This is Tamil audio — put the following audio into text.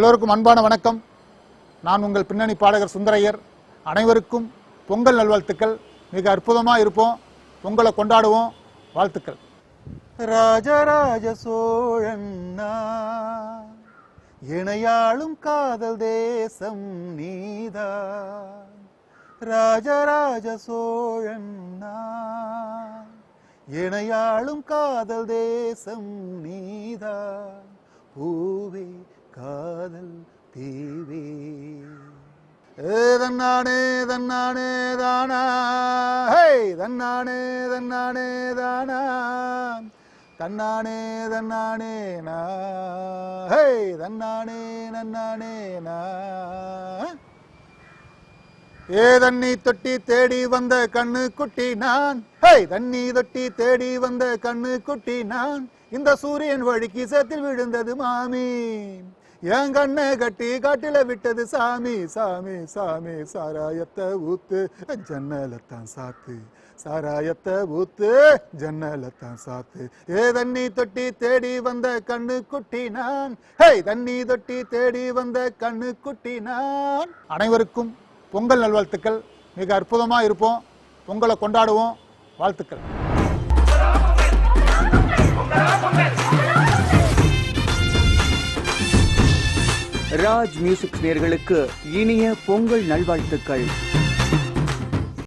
எல்லோருக்கும் அன்பான வணக்கம். நான் உங்கள் பின்னணி பாடகர் சுந்தரையர். அனைவருக்கும் பொங்கல் நல்வாழ்த்துக்கள். மிக அற்புதமாக இருப்போம். பொங்கலை கொண்டாடுவோம். வாழ்த்துக்கள். ராஜராஜ சோழன்னா இணையாளும் காதல் தேசம் நீதா. ராஜராஜ சோழன்னா இணையாளும் காதல் தேசம் நீதா. பூவே காதல் தீவே. தன்னானே தன்னானே தானா. ஹே தன்னானே தன்னானே தானா. தன்னானே தன்னானே நா. ஹே தன்னானே நன்னானே நா. ஏ தண்ணி தொட்டி தேடி வந்த கண்ணு குட்டி நான். ஹே தண்ணி தொட்டி தேடி வந்த கண்ணு குட்டி நான். இந்த சூரியன் வழிக்கு சேத்தில் விழுந்தது மாமி என் கண்ணை கட்டி காட்டில விட்டது சாமி சாமி சாமி சாராயத்தை ஊத்து. ஜன்னலத்தான் சாத்து சாராயத்தை ஊத்து ஜன்னலத்தான் சாத்து. ஏ தண்ணி தொட்டி தேடி வந்த கண்ணு குட்டி நான் ஹே தண்ணி தொட்டி தேடி வந்த கண்ணு குட்டி நான் அனைவருக்கும் பொங்கல் நல்வாழ்த்துக்கள். மிக அற்புதமாக இருப்போம். பொங்கலை கொண்டாடுவோம். வாழ்த்துக்கள். ராஜ் மியூசிக் நேர்களுக்கு இனிய பொங்கல் நல்வாழ்த்துக்கள்.